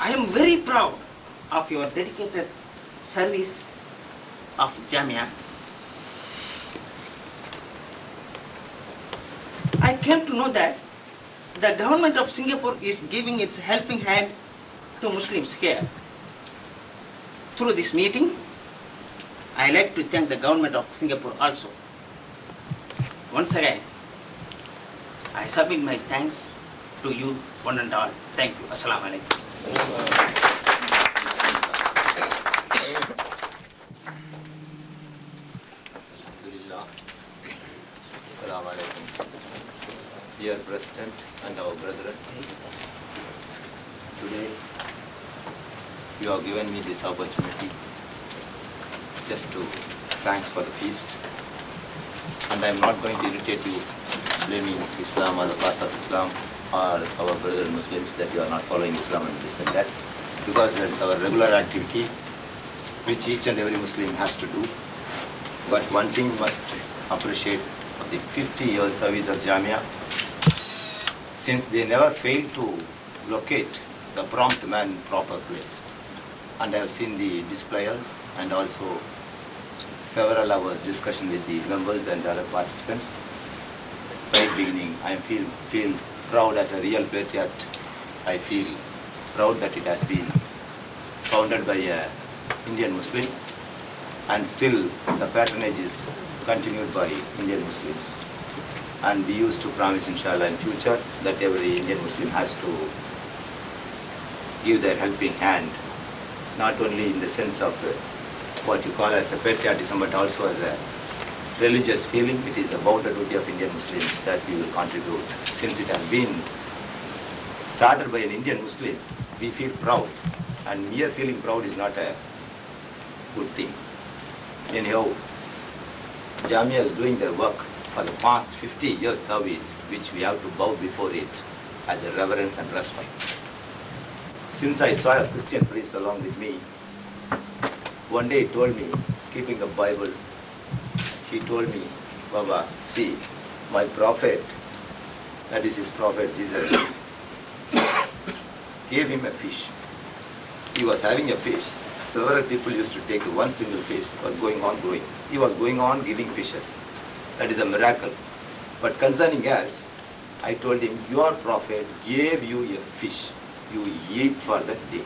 I am very proud of your dedicated service of Jamia. I came to know that the government of Singapore is giving its helping hand to Muslims here. Through this meeting, I like to thank the government of Singapore also. Once again, I submit my thanks to you one and all. Thank you. Assalamu alaikum. Dear President and our brethren, today you have given me this opportunity just to thanks for the feast. And I am not going to irritate you blaming Islam or the cause of Islam or our brother Muslims that you are not following Islam and this and that because that's our regular activity which each and every Muslim has to do. But one thing must appreciate of the 50 years service of Jamia, since they never fail to locate the prompt man proper place. And I have seen the displayers and also several hours discussion with the members and other participants. Right beginning, I feel, feel proud as a real patriot. I feel proud that it has been founded by a Indian Muslim and still the patronage is continued by Indian Muslims. And we used to promise inshallah in future that every Indian Muslim has to give their helping hand, not only in the sense of what you call as a patriotism, but also as a religious feeling. It is about the duty of Indian Muslims that we will contribute. Since it has been started by an Indian Muslim, we feel proud. And mere feeling proud is not a good thing. Anyhow, Jamia is doing their work for the past 50 years service, which we have to bow before it as a reverence and respect. Since I saw a Christian priest along with me, one day he told me, keeping the Bible, he told me, Baba, see, my prophet, that is his prophet Jesus, gave him a fish. He was having a fish. Several people used to take one single fish, was going on growing. He was going on giving fishes. That is a miracle. But concerning us, I told him, your prophet gave you a fish. You eat for that day.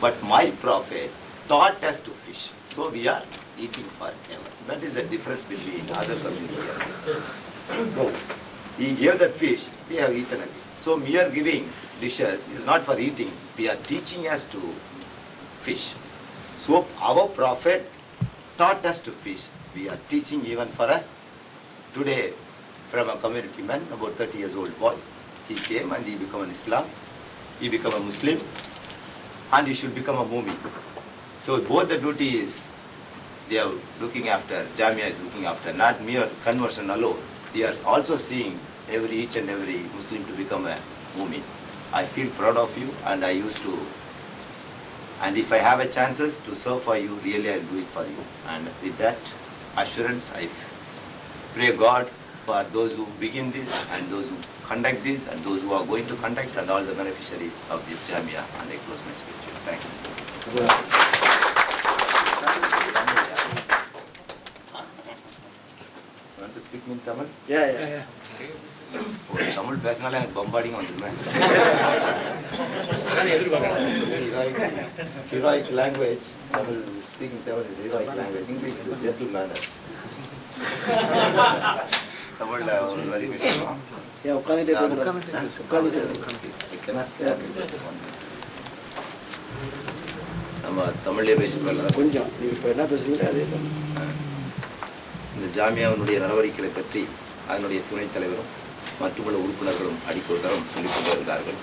But my prophet taught us to fish. So we are eating forever. That is the difference between other communities. So he gave that fish, we have eaten again. So mere giving dishes is not for eating. We are teaching us to fish. So our prophet taught us to fish. We are teaching even for a today from a community man, about 30 years old boy. He came and he became an Islam. He became a Muslim and he should become a Mumin. So both the duty is they are looking after, Jamia is looking after, not mere conversion alone. They are also seeing every each and every Muslim to become a Mumin. I feel proud of you and I used to, and if I have a chances to serve for you, really I'll do it for you. And with that assurance, I pray God for those who begin this and those who conduct this and those who are going to conduct and all the beneficiaries of this Jamia and I close my speech. Thanks. to speak in Tamil? Yeah, yeah. ஒரு தமிழ் பேசினாலே எனக்கு பம்பாடிங்க வந்துருமே heroic language Tamil speaking Tamil is heroic language English is gentle manner தமிழில் ஒரு வரி பேசணும் Yeah, உட்காந்துட்டே பேசுறேன். உட்காந்துட்டே பேசுறேன். I cannot stand it. நம்ம தமிழ்லேயே பேசிக்கலாம் கொஞ்சம் நீங்க இப்ப என்ன பேசுறீங்க அதே தான். இந்த ஜாமியாவினுடைய நடவடிக்கைகளை பற்றி அதனுடைய துணைத் தலைவரும் மற்றுமுள்ள உறுப்பினர்களும் அடிக்கொரு தரம் சொல்லிக் கொண்டிருந்தார்கள்.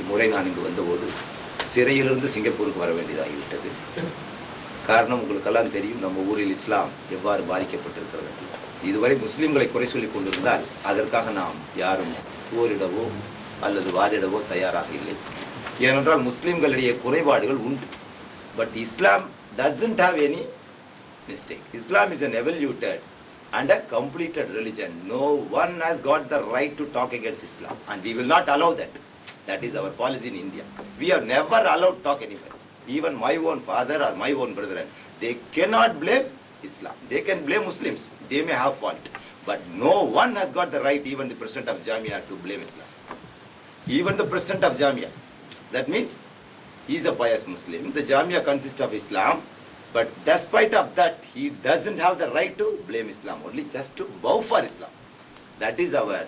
இம்முறை நான் இங்கு வந்தபோது சிறையிலிருந்து சிங்கப்பூருக்கு வர வேண்டியதாகிவிட்டது. காரணம் உங்களுக்கெல்லாம் தெரியும் நம்ம ஊரில் இஸ்லாம் எவ்வாறு பாதிக்கப்பட்டிருக்கிறது இதுவரை முஸ்லீம்களை குறை சொல்லிக் கொண்டிருந்தால் அதற்காக நாம் யாரும் போரிடவோ அல்லது வாதிடவோ தயாராக இல்லை. ஏனென்றால் முஸ்லீம்களிடையே குறைபாடுகள் உண்டு. But Islam doesn't have any mistake. Islam is an evoluted and a completed religion. No one has got the right to talk against Islam, and we will not allow that. That is our policy in India. We are never allowed talk anywhere. Even my own father or my own brethren, they cannot blame Islam. They can blame Muslims. They may have fault. But no one has got the right, even the president of Jamia, to blame Islam. Even the president of Jamia. That means he is a pious Muslim. The Jamia consists of Islam. But despite of that, he doesn't have the right to blame Islam. Only just to bow for Islam. That is our,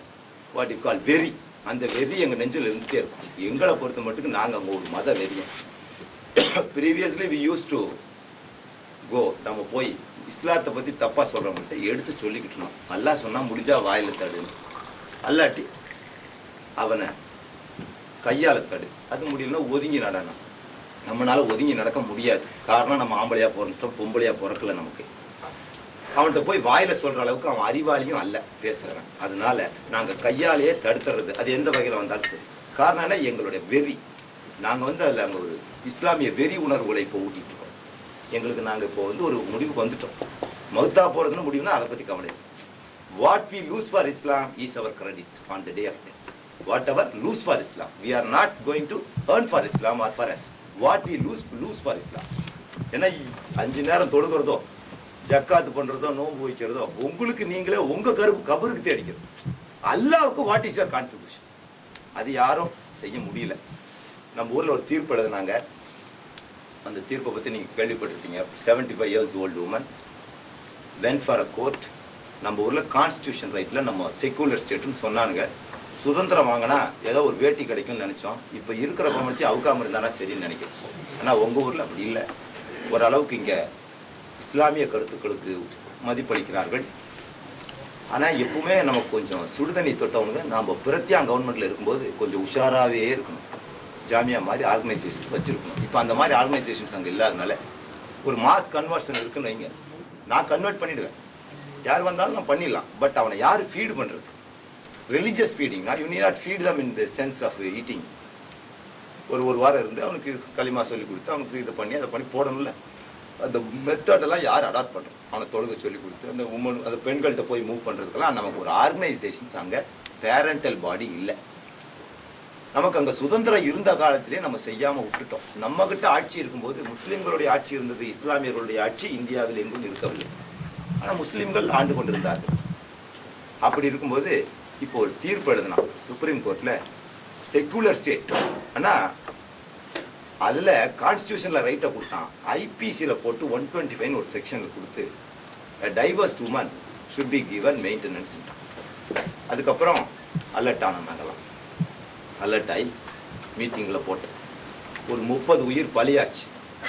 what you call, very. அந்த வெறி எங்கள் நெஞ்சில் இருந்துட்டே இருக்கும் எங்களை பொறுத்த மட்டும் நாங்கள் அங்கே ஒரு மத வெறியும் previously we use to go நம்ம போய் இஸ்லாத்தை பற்றி தப்பாக சொல்கிறவங்கள்ட்ட எடுத்து சொல்லிக்கிட்டோம் நல்லா சொன்னால் முடிஞ்சா வாயில் தடு அல்லாட்டி அவனை கையால் தடு அது முடியலன்னா ஒதுங்கி நடனம் நம்மளால ஒதுங்கி நடக்க முடியாது. காரணம் நம்ம ஆம்பளையா பிறந்துட்டோம் பொம்பளையா பிறக்கல நமக்கு. அவன்கிட்ட போய் வாயில சொல்ற அளவுக்கு அவன் அறிவாளியும் அல்ல பேசுறான் அதனால நாங்க கையாலேயே தடுத்துறது. அது எந்த வகையில வந்தாலும் சரி. காரணம் என்ன? எங்களுடைய வெறி. நாங்க வந்து அதுல அங்க ஒரு இஸ்லாமிய வெறி உணர்வுகளை இப்போ ஊட்டிட்டு இருக்கோம் எங்களுக்கு நாங்க இப்போ வந்து ஒரு முடிவுக்கு வந்துட்டோம். மௌத்தா போறதுன்னு முடிவுனா அதை பத்தி கவலை what we lose for Islam is our credit on the day of death whatever lose for Islam we are not going to earn for Islam or for us what we lose lose for Islam ஏன்னா அஞ்சு நேரம் தொழுகிறதோ ஜக்காத்து பண்ணுறதோ நோன்பு வைக்கிறதோ உங்களுக்கு நீங்களே உங்கள் கருப்பு கபருக்கு தேடிக்கிறது. அல்லாவுக்கு வாட் இஸ் யுவர் கான்ட்ரிபியூஷன் அது யாரும் செய்ய முடியல. நம்ம ஊரில் ஒரு தீர்ப்பு எழுதுனாங்க. அந்த தீர்ப்பை பற்றி நீங்கள் கேள்விப்பட்டிருக்கீங்க seventy five years old woman when for a court நம்ம ஊரில் கான்ஸ்டியூஷன் ரைட்டில் நம்ம செக்குலர் ஸ்டேட்டுன்னு சொன்னானுங்க. சுதந்திரம் வாங்கினா ஏதோ ஒரு வேட்டி கிடைக்கும்னு நினைச்சோம். இப்போ இருக்கிற கவனத்தையும் அவுக்காம இருந்தானா சரின்னு நினைக்கிறேன். ஆனா உங்க ஊர்ல அப்படி இல்லை. ஓரளவுக்கு இங்க இஸ்லாமிய கருத்துக்களுக்கு மதிப்பளிக்கிறார்கள். ஆனா எப்பவுமே நமக்கு கொஞ்சம் சுடுதண்ணி தொட்டவங்க நாம பிரத்தியா கவர்மெண்ட்ல இருக்கும்போது கொஞ்சம் உஷாராவே இருக்கணும். ஜாமியா மாதிரி ஆர்கனைசேஷன்ஸ் வச்சிருக்கணும். இப்போ அந்த மாதிரி ஆர்கனைசேஷன்ஸ் அங்கே இல்லாதனால ஒரு மாஸ் கன்வர்ஷன் இருக்குன்னு வைங்க. நான் கன்வெர்ட் பண்ணிடுவேன். யார் வந்தாலும் நான் பண்ணிடலாம். பட் அவனை யார் feed religious ஃபீடிங்னா you need not feed them in the sense of eating ஒரு ஒரு வாரம் இருந்து அவனுக்கு களிமா சொல்லி கொடுத்து அவனுக்கு இதை பண்ணி அதை பண்ணி போடணும்ல. அந்த மெத்தடெல்லாம் யார் அடாப்ட் பண்ணுறோம் அவனை தொழுக சொல்லி கொடுத்து அந்த உமன் அந்த பெண்கள்கிட்ட போய் மூவ் பண்ணுறதுக்கெல்லாம் நமக்கு ஒரு ஆர்கனைசேஷன்ஸ் அங்கே பேரண்டல் பாடி இல்லை. நமக்கு அங்கே சுதந்திரம் இருந்த காலத்திலே நம்ம செய்யாமல் விட்டுட்டோம். நம்மக்கிட்ட ஆட்சி இருக்கும்போது முஸ்லீம்களுடைய ஆட்சி இருந்தது இஸ்லாமியர்களுடைய ஆட்சி இந்தியாவில் எங்கும் இருக்கவில்லை. ஆனால் முஸ்லீம்கள் ஆண்டு கொண்டிருந்தார்கள். அப்படி இருக்கும்போது இப்போ ஒரு தீர்ப்பு எழுதினா சுப்ரீம் கோர்ட்ல செக்குலர் ஸ்டேட் ஆனா அதுல கான்ஸ்டியூஷன்ல ரைட்டை கொடுத்தான் ஐபிசியில் போட்டு ஒன் டுவெண்ட்டி ஃபைவ் ஒரு செக்ஷனில் கொடுத்து divorce woman should be given maintenance அதுக்கப்புறம் அலர்ட் ஆனோம் நாங்களாம் அலர்ட் ஆகி மீட்டிங்கில் போட்டேன் ஒரு முப்பது உயிர் பலியாச்சு.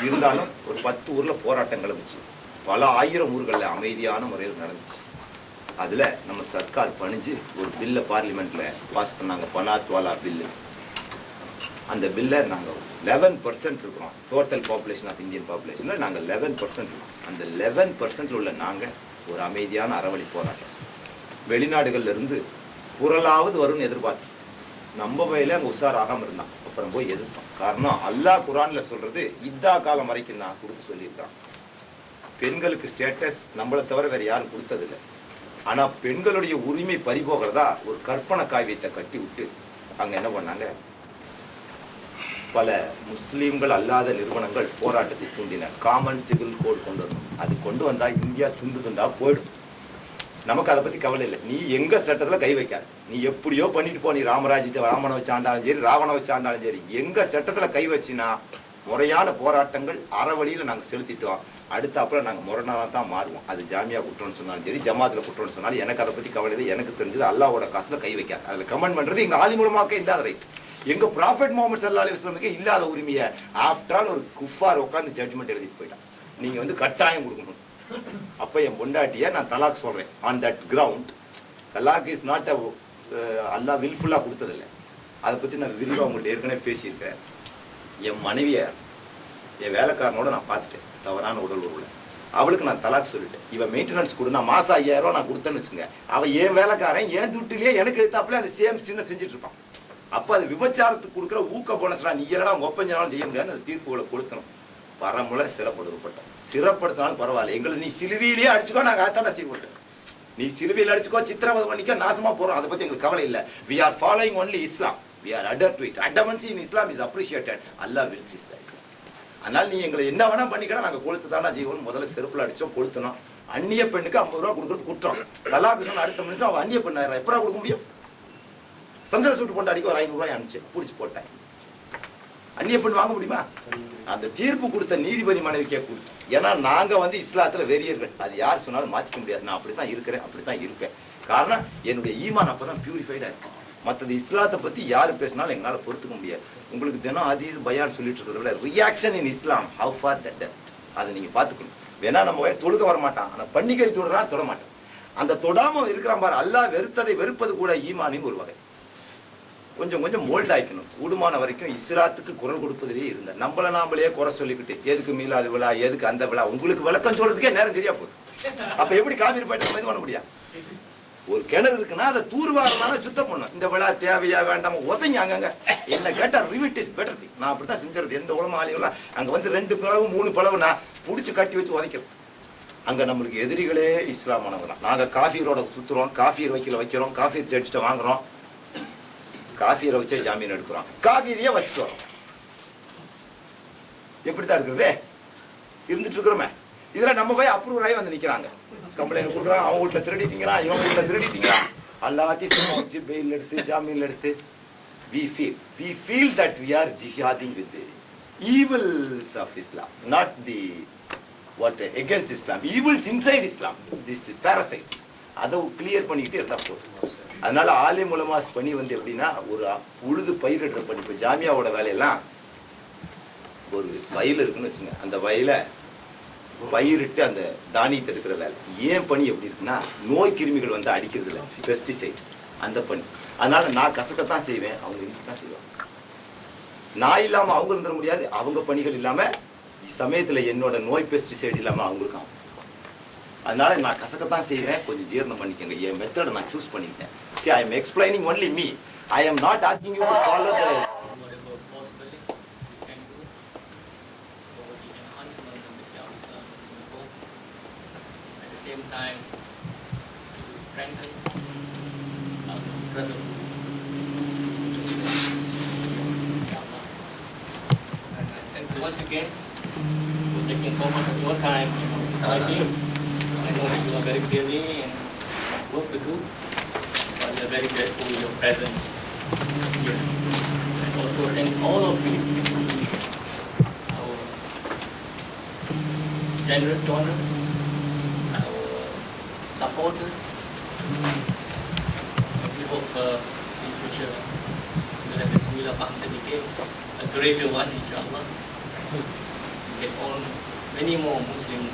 இருந்தாலும் ஒரு பத்து ஊரில் போராட்டம் கிளம்பிச்சு பல ஆயிரம் ஊர்களில் அமைதியான முறையில் நடந்துச்சு. அதில் நம்ம சர்க்கார் பணிஞ்சு ஒரு பில்லை பார்லிமெண்ட்டில் பாஸ் பண்ணாங்க பனாத்வாலா பில்லு. அந்த பில்லை நாங்கள் லெவன் பர்சன்ட் இருக்கிறோம் டோட்டல் பாப்புலேஷன் ஆஃப் இந்தியன் பாப்புலேஷனில் நாங்கள் லெவன் பர்சன்ட் இருக்கோம். அந்த லெவன் பர்சன்ட் உள்ள நாங்கள் ஒரு அமைதியான அறவழி போராட்டம். வெளிநாடுகள்லேருந்து குரலாவது வரும்னு எதிர்பார்த்தோம். நம்ம வயல அங்க உஷாராகாம இருந்தான். அப்புறம் போய் எதிர்த்தோம். காரணம் அல்லாஹ் குரானில் சொல்கிறது இதா காலம் வரைக்கும் நான் கொடுத்து சொல்லியிருக்கான் பெண்களுக்கு ஸ்டேட்டஸ் நம்மளை தவிர வேறு யாரும் கொடுத்ததில்லை. ஆனால் பெண்களுடைய உரிமை பறிபோகிறதா ஒரு கற்பனை காவியத்தை கட்டி விட்டு அங்கே என்ன பண்ணாங்க? பல முஸ்லீம்கள் அல்லாத நிறுவனங்கள் போராட்டத்தை தூண்டின. காமன் சிவில் கோட் கொண்டு வரணும். அது கொண்டு வந்தால் இந்தியா துண்டு துண்டா போயிடும். நமக்கு அதை பற்றி கவலை இல்லை. நீ எங்கள் சட்டத்தில் கை வைக்காத. நீ எப்படியோ பண்ணிட்டு போ. நீ ராமராஜ்யத்தை ராமனை வச்சு ஆண்டாலும் சரி ராவண வச்சு ஆண்டாலும் சரி. எங்கள் சட்டத்தில் கை வச்சுனா முறையான போராட்டங்கள் அறவழியில் நாங்கள் செலுத்திட்டோம் அடுத்தாப்புல நாங்கள் முரணாக தான் மாறுவோம். அது ஜாமியா குற்றம்னு சொன்னாலும் சரி ஜமாத்துல குற்றம்னு சொன்னாலும் எனக்கு அதை பத்தி கவலை இல்லை. எனக்கு தெரிஞ்சது அல்லாவோட காசுல கை வைக்காது. அதுல கமெண்ட் பண்றது எங்க ஆலி மூலமாக்க இல்லாத ரைட் எங்க ப்ராஃபெட் முகமது சல்லா அலி இஸ்லாமுக்கு இல்லாத உரிமையை ஆஃப்டர் ஆல் ஒரு குஃபார் உட்காந்து ஜட்ஜ்மெண்ட் எழுதிட்டு போயிட்டான். நீங்க வந்து கட்டாயம் கொடுக்கணும். அப்ப என் பொண்டாட்டிய நான் தலாக் சொல்றேன். ஆன் தட் கிரவுண்ட் தலாக் இஸ் நாட் அ அல்லாஹ் வில்ஃபுல்லா கொடுத்ததில்ல. அதை பத்தி நான் விரிவாக உங்கள்கிட்ட ஏற்கனவே பேசியிருக்கிறேன். என் மனைவியை என் வேலைக்காரனோட நான் பார்த்துட்டேன். தவறான உடல் உறவுல அவளுக்கு நான் தலாக் சொல்லிட்டேன். இவன் மெயின்டெனன்ஸ் கொடு நான் மாசம் ஐயாயிரம் ரூபா நான் கொடுத்தேன்னு வச்சுங்க அவன் என் வேலைக்காரன் ஏன் துட்டிலேயே எனக்கு எடுத்தாப்புல அந்த சேம் சின்ன செஞ்சுட்டு இருப்பான் அப்போ அது விபச்சாரத்துக்கு கொடுக்குற ஊக்க போனஸ்டா நீ என்னடா ஒப்பஞ்சனாலும் செய்ய முடியாது அந்த தீர்ப்புகளை கொடுக்கணும். பரமுறை சிறப்படுத்தப்பட்டோம். சிறப்படுத்தினாலும் பரவாயில்ல. எங்களை நீ சிலுவையிலேயே அடிச்சுக்கோ நாங்கள் அதான செய்வோம் நீ சிலுவையில் அடிச்சுக்கோ சித்திரவதை பண்ணிக்கோ நாசமா போறோம். அதை பத்தி எங்களுக்கு கவலை இல்லை. We are following only Islam we are adhere to it adamancy in Islam is appreciated Allah will is அதனால நீ எங்களை என்ன வேணா பண்ணிக்கலாம் நாங்க கொளுத்து தானா ஜீவன். முதல்ல செருப்புல அடிச்சோம் கொளுத்தணும் அந்நிய பெண்ணுக்கு ஐம்பது ரூபா கொடுக்கறது குற்றம். கலாகிருஷ்ணன் அடுத்த மனுஷன் அவன் அந்நிய பெண்ணாயிரம் எப்படா கொடுக்க முடியும்? சந்திர சூட்டு போட்டு அடிக்க ஒரு ஐநூறு ரூபாய் அனுப்பிச்சு பிடிச்சி போட்டேன். அந்நிய பெண் வாங்க முடியுமா? அந்த தீர்ப்பு கொடுத்த நீதிபதி மனைவிக்கே கொடுத்தோம் ஏன்னா நாங்க வந்து இஸ்லாத்துல வெறியர்கள். அது யார் சொன்னாலும் மாத்திக்க முடியாது. நான் அப்படித்தான் இருக்கிறேன் அப்படித்தான் இருப்பேன். காரணம் என்னுடைய ஈமான் அப்பதான் பியூரிஃபைடா இருக்கு. மற்றது இஸ்லாத்தை பற்றி யாரு பேசினாலும் எங்களால் பொறுத்துக்க முடியாது. உங்களுக்கு தினம் அது இது பயான் சொல்லிட்டு இருக்கிறத விட reaction in Islam how for that அதை நீங்க பார்த்துக்கணும். வேணா நம்ம தொழுக வர மாட்டான் ஆனால் பண்டிகை தொடுறா தொட மாட்டான் அந்த தொடாமல் இருக்கிறான் பாரு. அல்லாஹ் வெறுத்ததை வெறுப்பது கூட ஈமானின் ஒரு வகை. கொஞ்சம் கொஞ்சம் மோல்ட் ஆகிக்கணும் கூடுமான வரைக்கும் இஸ்லாத்துக்கு குரல் கொடுப்பதிலேயே இருந்த. நம்மள நாமளே குறை சொல்லிக்கிட்டு எதுக்கு மீளாது விழா எதுக்கு அந்த விழா? உங்களுக்கு விளக்கம் சொல்றதுக்கே நேரம் சரியா போகுது. அப்ப எப்படி காவிரி பாட்டு இது பண்ண முடியும்? ஒரு கிணறு இருக்குன்னா அதை தூர்வாரமான சுத்தம் பண்ணும் இந்த விழா தேவையா வேண்டாமா? உதங்க அங்கங்க. என்ன கேட்டா ரிவிட் இஸ் பெட்டர் திங் நான் அப்படித்தான் செஞ்சிருது. எந்த உலகம் ஆலையும் அங்க வந்து ரெண்டு பிளவு மூணு பிளவு நான் புடிச்சு கட்டி வச்சு உதைக்கிறோம். அங்க நம்மளுக்கு எதிரிகளே இஸ்லாமானவங்க தான். நாங்க காஃபீரோட சுத்துறோம். காஃபீர் வைக்கல வைக்கிறோம். காஃபி ஜட்ஜிட்ட வாங்குறோம். காஃபீரை வச்சே ஜாமீன் எடுக்கிறோம். காஃபீரையே வச்சுட்டு வரோம். எப்படித்தான் இருக்குது இருந்துட்டு இருக்கிறோமே. இதெல்லாம் நம்ம போய் அப்ரூவ் ஆகி வந்து நிக்கிறாங்க. கம்ப்ளைண்ட் கொடுக்குறான் அவங்க வீட்டில் திருடிட்டீங்கிறான் இவங்க வீட்டில் திருடிட்டீங்கிறான் எல்லாத்தையும் சும்மா வச்சு பெயில் எடுத்து ஜாமீன் எடுத்து. We feel we feel that we are ஜிஹாதிங் with evils of Islam not the what against Islam evils inside Islam this parasites அதை கிளியர் பண்ணிக்கிட்டு இருந்தால் போதும். அதனால ஆலி மூலமாஸ் பணி வந்து எப்படின்னா ஒரு உழுது பயிரிடுற பணி இப்போ ஜாமியாவோட வேலையெல்லாம் ஒரு வயல் இருக்குன்னு வச்சுங்க அந்த வயலை பயிரிட்டு அந்த தானியத்தை எடுக்கிற வேலை. ஏன் பணி எப்படி இருக்குன்னா நோய் கிருமிகள் வந்து அடிக்கிறது இல்லை பெஸ்டிசைட் அந்த பணி அதனால நான் கசக்கத்தான் செய்வேன். அவங்க தான் செய்வாங்க. நான் இல்லாம அவங்க இருந்துட முடியாது. அவங்க பணிகள் இல்லாம சமயத்துல என்னோட நோய் பெஸ்டிசைடு இல்லாம அவங்களுக்கு ஆகும். அதனால நான் கசக்கத்தான் செய்வேன். கொஞ்சம் ஜீரணம் பண்ணிக்கங்க. என் மெத்தடை நான் சூஸ் பண்ணிக்கிட்டேன். See I am explaining only me I am not asking you follow the time, to strengthen our. And thank you once again for taking much of your time society. I know that you are very busy and work to do, but we are very grateful for your presence here. And also thank all of you, our generous donors, supporters. And we hope uh, in future we'll have this Mila function again, a greater one inshallah. We get all many more Muslims,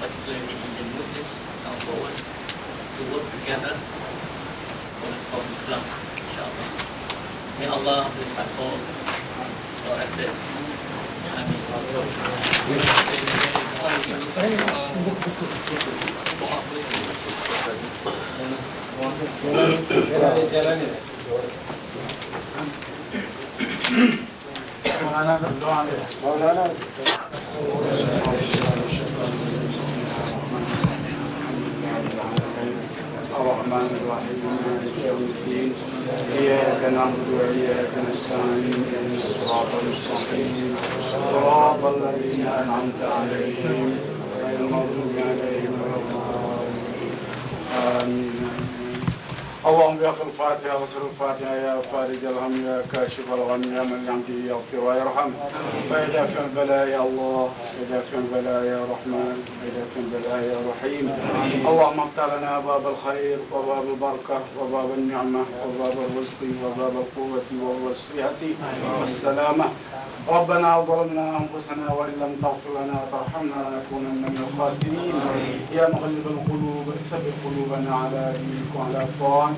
particularly Indian Muslims, come forward to work together for the cause of Islam, inshallah. May Allah bless us all for success. مولانا الرحمن الرحيم مالك يوم الدين إياك نعبد وإياك نستعين اهدنا الصراط المستقيم صراط الذين أنعمت عليهم غير المغضوب um, اللهم يا الفاتحة وصل الفاتحة يا فارج الهم يا كاشف الغم يا من يعطي يغفر ويرحم. وإذا في البلاء يا الله في البلاء يا رحمن في البلاء يا رحيم. اللهم افتح لنا باب الخير وباب البركة وباب النعمة وباب الرزق وباب القوة والصحة والسلامة. ربنا ظلمنا أنفسنا وإن لم تغفر لنا وترحمنا لنكونن من الخاسرين. يا مغلب القلوب ثبت قلوبنا على دينك وعلى طاعتك.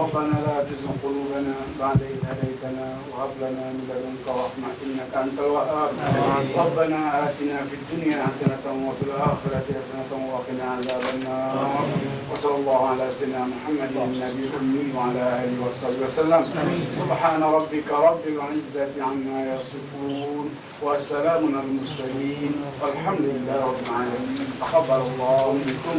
ربنا لا تزغ قلوبنا بعد إذ هديتنا وهب لنا من لدنك رحمة إنك أنت الوهاب. ربنا آتنا في الدنيا حسنة وفي الآخرة حسنة وقنا عذاب النار. وصلى الله على سيدنا محمد النبي الأمي وعلى آله وصحبه وسلم. سبحان ربك رب العزة عما يصفون وسلام على المرسلين. والحمد لله رب العالمين. تقبل الله منكم.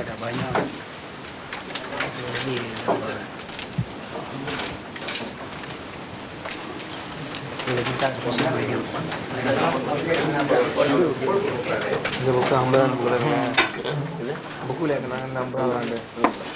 ada banyak boleh minta sebuah sebuah ini. Ini buku ambilan, boleh. Kenangan nambah.